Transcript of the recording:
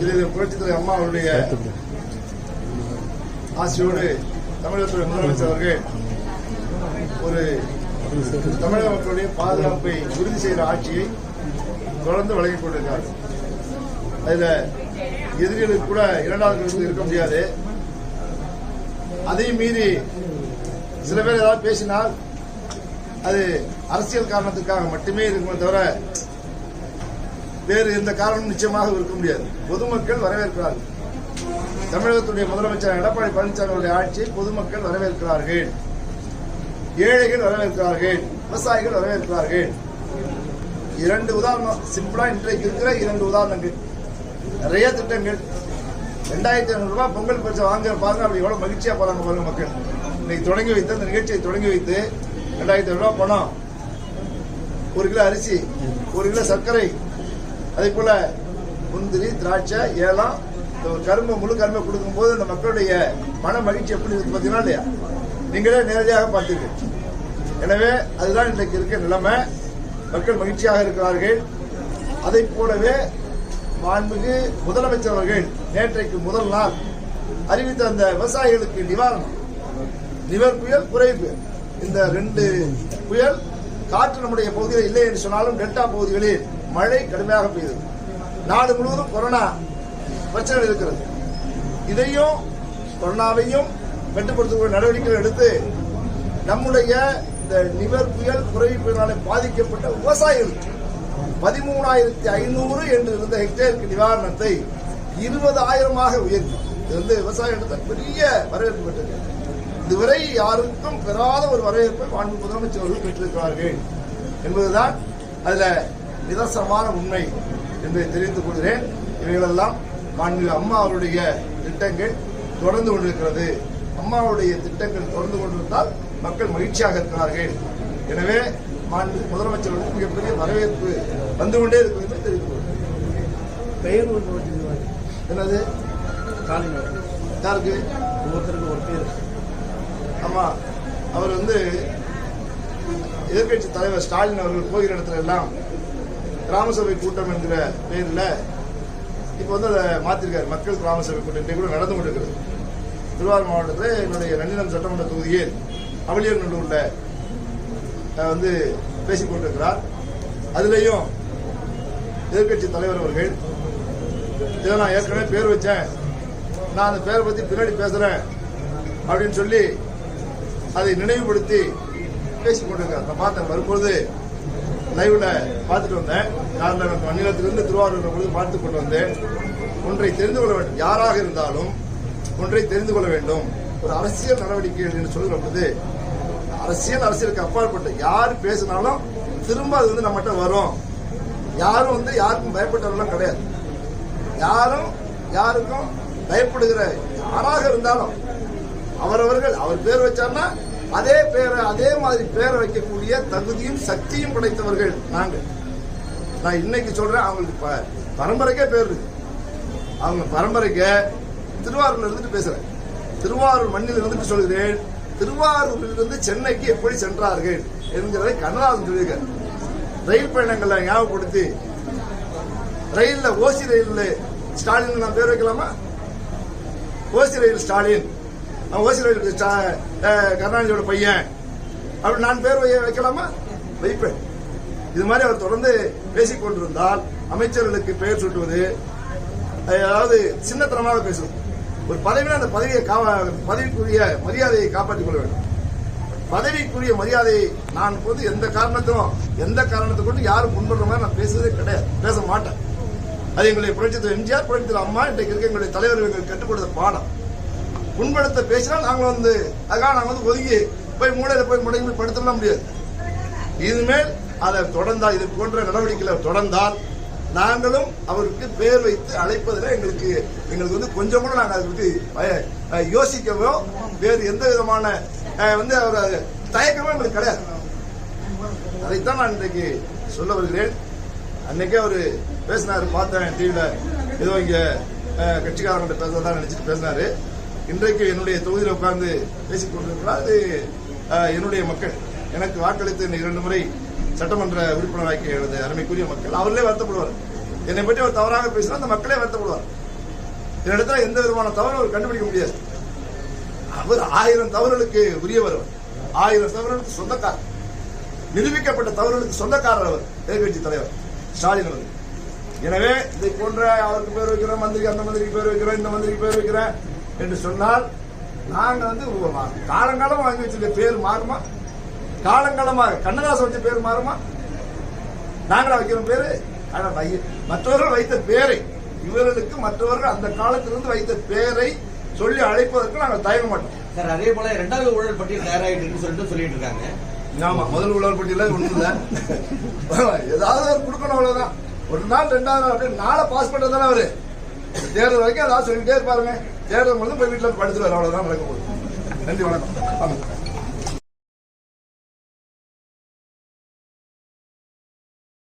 இது புரட்சித்துறை அம்மா அவருடைய ஆசையோடு தமிழகத்துடைய முதலமைச்சர் அவர்கள் ஒரு தமிழக மக்களுடைய பாதுகாப்பை உறுதி செய்கிற ஆட்சியை தொடர்ந்து வழங்கிக் கொண்டிருக்கார் அதுல எதிரிகளுக்கு கூட இரண்டாவது கருத்து இருக்க முடியாது. அதையும் மீறி சில பேர் ஏதாவது பேசினால் அது அரசியல் காரணத்துக்காக மட்டுமே இருக்குமே தவிர வேறு எந்த காரணமும் நிச்சயமாக இருக்க முடியாது. பொதுமக்கள் வரவேற்கிறார்கள். தமிழகத்துடைய முதலமைச்சர் எடப்பாடி பழனிசாமி அவருடைய ஆட்சியை பொதுமக்கள் வரவேற்கிறார்கள். ஏழைகள் வரவேற்கிறார்கள். விவசாயிகள் வரவேற்கிறார்கள். இரண்டு உதாரணம் சிம்பிளா இன்றைக்கு இருக்கிற இரண்டு உதாரணங்கள். நிறைய திட்டங்கள். ரெண்டாயிரத்தி ஐநூறு ரூபாய் பொங்கல் பரிசு வாங்க பாருங்க அப்படி எவ்வளவு மகிழ்ச்சியா போறாங்க பாருங்க மக்கள். இன்னைக்கு தொடங்கி வைத்து அந்த நிகழ்ச்சியை தொடங்கி வைத்து ரெண்டாயிரத்தி ஐநூறு ரூபாய் பணம். ஒரு கிலோ அரிசி ஒரு கிலோ சர்க்கரை அதே போல முந்திரி திராட்சை ஏலம் இந்த கரும்பு முழு கரும்பை கொடுக்கும்போது அந்த மக்களுடைய மன மகிழ்ச்சி எப்படி இருக்கு பார்த்தீங்கன்னா இல்லையா? நீங்களே நேரடியாக பார்த்தீர்கள் எனவே அதுதான் இன்றைக்கு இருக்க நிலைமை. மக்கள் மகிழ்ச்சியாக இருக்கிறார்கள். அதை போலவே மாண்புமிகு முதலமைச்சர் அவர்கள் நேற்றைக்கு முதல் நாள் அறிவித்த அந்த விவசாயிகளுக்கு நிவாரணம். நிவர் புயல் குறைவு இந்த ரெண்டு புயல் காற்று நம்முடைய பகுதியில் இல்லை என்று சொன்னாலும் டெல்டா பகுதிகளில் மழை கடுமையாக பெய்தது. நாடு முழுவதும் கொரோனா பிரச்சனை இருக்கிறது. இதையும் கொரோனாவையும் கட்டுப்படுத்தக்கூடிய நடவடிக்கைகள் எடுத்து நம்முடைய இந்த நிவர் புயல் குறைவு புயலால் பாதிக்கப்பட்ட விவசாயிகளுக்கு பதிமூணாயிரத்தி ஐநூறு என்று இருந்த ஹெக்டேருக்கு நிவாரணத்தை இருபதாயிரமாக உயர்த்தி. இது வந்து விவசாயிகளுக்கு பெரிய வரவேற்பு பெற்றது. இதுவரை யாருக்கும் பெறாத ஒரு வரவேற்பை மாண்பு முதலமைச்சர் அவர்கள் பெற்றிருக்கிறார்கள் என்பதுதான் அதுல நிதர்சனமான உண்மை என்பதை தெரிவித்துக் கொள்கிறேன். இவைகளெல்லாம் மாண்பு அம்மா அவருடைய திட்டங்கள் தொடர்ந்து கொண்டிருக்கிறது. அம்மாவுடைய திட்டங்கள் தொடர்ந்து கொண்டிருந்தால் மக்கள் மகிழ்ச்சியாக இருக்கிறார்கள். எனவே மாண்பு முதலமைச்சர்களுக்கு மிகப்பெரிய வரவேற்பு வந்து கொண்டே இருக்கும் என்று தெரிவித்துக் கொள்கிறேன். என்னது? அவர்கள். யாருக்கு? ஒவ்வொருத்தருக்கு ஒரு பேர். ஆமா. அவர் வந்து எதிர்க்கட்சி தலைவர் ஸ்டாலின் அவர்கள் போகிற இடத்துல எல்லாம் கிராம சபை கூட்டம் என்கிற பேரில் இப்போ வந்து அதை மாத்திருக்காரு. மக்கள் கிராம சபை கூட்டம். இன்றைக்கு கூட நடந்து கொண்டிருக்கிறது. திருவாரூர் மாவட்டத்தில் என்னுடைய நன்னிலம் சட்டமன்ற தொகுதியில் அவளியநல்லூர்ல நல்லூரில் வந்து பேசிக் கொண்டிருக்கிறார். அதுலேயும் எதிர்க்கட்சி தலைவர் அவர்கள் இதை நான் ஏற்கனவே பேர் வச்சேன். நான் அந்த பேரை பற்றி பின்னாடி பேசுகிறேன் அப்படின்னு சொல்லி அதை நினைவுபடுத்தி பேசிக் கொண்டிருக்கிறார். நான் பார்த்தேன். வரும்பொழுது லைவ்ல பார்த்துட்டு வந்தேன். காரில் எனக்கு திருவாரூர் பொழுது பார்த்து கொண்டு வந்தேன். ஒன்றை தெரிந்து கொள்ள வேண்டும். யாராக இருந்தாலும் ஒன்றை தெரிந்து கொள்ள வேண்டும். ஒரு அரசியல் நடவடிக்கைகள் என்று சொல்கிற பொழுது அரசியல் அரசியலுக்கு அப்பாற்பட்டு யார் பேசினாலும் திரும்ப அது வந்து நம்மகிட்ட வரும். யாரும் வந்து யாருக்கும் பயப்பட்டவர்களும் கிடையாது. யாரும் யாருக்கும் பயப்படுகிற யாராக இருந்தாலும் அவரவர்கள் அவர் பேர் வச்சார்னா அதே பேரை அதே மாதிரி பேரை வைக்கக்கூடிய தகுதியும் சக்தியும் படைத்தவர்கள் நாங்கள் நான் இன்னைக்கு சொல்றேன் அவங்களுக்கு ப- பரம்பரைக்கே பேர் இருக்கு. அவங்க பரம்பரைக்கு திருவாரூர்ல இருந்துட்டு பேசுறேன். திருவாரூர் மண்ணில் இருந்துட்டு சொல்கிறேன் திருவாரூரிலிருந்து சென்னைக்கு எப்படி சென்றார்கள் என்கிறதை கண்ணதாசன் சொல்லியிருக்கார். ரயில் பயணங்களை ஞாபகப்படுத்தி ரயில்ல ஓசி ரயில்ல ஸ்டாலின் நான் பேர் வைக்கலாமா? ஓசி ரயில் ஸ்டாலின். அவன் கருணாநிதியோட பையன். அப்படி நான் பேர் வைக்கலாமா? வைப்பேன் இது மாதிரி அவர் தொடர்ந்து பேசிக் கொண்டிருந்தால் அமைச்சர்களுக்கு பெயர் சுட்டுவது அதாவது சின்னத்தனமாக பேசுவது. ஒரு பதவியில் அந்த பதவியை கா- பதவிக்குரிய மரியாதையை காப்பாற்றிக் கொள்ள வேண்டும். பதவிக்குரிய மரியாதையை நான் போது எந்த காரணத்திலும் எந்த காரணத்தை கொண்டு யாரும் முன்வர்ற மாதிரி நான் பேசுவதே கிடையாது. பேச மாட்டேன். அது எங்களுடைய புரட்சித்துறை எம்ஜிஆர் புரட்சித்துறை அம்மா இன்றைக்கு இருக்க எங்களுடைய தலைவர் எங்களுக்கு கற்றுக் கொடுத்த பாடம். புண்படுத்த பேசினா நாங்கள் வந்து அதுக்காக நாங்கள் வந்து ஒதுங்கி போய் மூலையில் போய் முடங்கி போய் படுத்துடலாம் முடியாது. இனிமேல் அதை தொடர்ந்தால் இது போன்ற நடவடிக்கைகளை தொடர்ந்தால் நாங்களும் அவருக்கு பேர் வைத்து அழைப்பதில் எங்களுக்கு எங்களுக்கு வந்து கொஞ்சம் கூட நாங்கள் அதை பற்றி பய- யோசிக்கவோ வேறு எந்த விதமான வந்து அவர் தயக்கமே எங்களுக்கு கிடையாது. அதைத்தான் நான் இன்றைக்கு சொல்ல வருகிறேன். அன்னைக்கே அவர் பேசினாரு பார்த்தேன் டிவியில ஏதோ இங்க அஹ், பேசுறதா நினைச்சிட்டு பேசினாரு. இன்றைக்கு என்னுடைய தொகுதியில் உட்கார்ந்து பேசிக் கொண்டிருக்கிறார். அது என்னுடைய மக்கள். எனக்கு வாக்களித்து இந்த இரண்டு முறை சட்டமன்ற உறுப்பினராக்கிய எனது அருமைக்குரிய மக்கள். அவர்களே வருத்தப்படுவார். என்னை பற்றி அவர் தவறாக பேசினா அந்த மக்களே வருத்தப்படுவார். என்னிடத்துல எந்த விதமான தவறு அவர் கண்டுபிடிக்க முடியாது. அவர் ஆயிரம் தவறுகளுக்கு உரியவர் ஆயிரம் தவறுகளுக்கு சொந்தக்காரர். நிரூபிக்கப்பட்ட தவறுகளுக்கு சொந்தக்காரர் அவர் எதிர்கட்சி தலைவர் ஸ்டாலின் அவர் எனவே இதை போன்ற அவருக்கு பேர் வைக்கிறோம் மந்திரி அந்த மந்திரிக்கு பேர் வைக்கிறோம் இந்த மந்திரிக்கு பேர் வைக்கிறேன். என்று சொன்னால் நாங்க வந்து காலங்காலமா வாங்கி வச்சிருக்க பேர் மாறுமா? காலங்காலமாக கண்ணதாசன் வச்ச பேர் மாறுமா? நாங்களா வைக்கிறோம் பேரு? மற்றவர்கள் வைத்த பேரை இவர்களுக்கு மற்றவர்கள் அந்த காலத்திலிருந்து வைத்த பேரை சொல்லி அழைப்பதற்கு நாங்கள் தயங்க மாட்டோம். சார் அதே போல இரண்டாவது ஊழல் பட்டியல் தயாராகிட்டு சொல்லிட்டு சொல்லிட்டு இருக்காங்க. ஆமா முதல் உழவர் பட்டியல ஒண்ணும் இல்ல ஏதாவது ஒரு கொடுக்கணும் அவ்வளவுதான். ஒரு நாள் ரெண்டாவது நாள் நாளை பாஸ் பண்றதானே அவரு. தேர்தல் வரைக்கும் ஏதாவது சொல்லிட்டே இருப்பாருங்க. தேர்தல் முடிஞ்சு போய் வீட்டுல படுத்துருவாரு அவ்வளவுதான் நடக்க போகுது. நன்றி வணக்கம். ஆமாம்.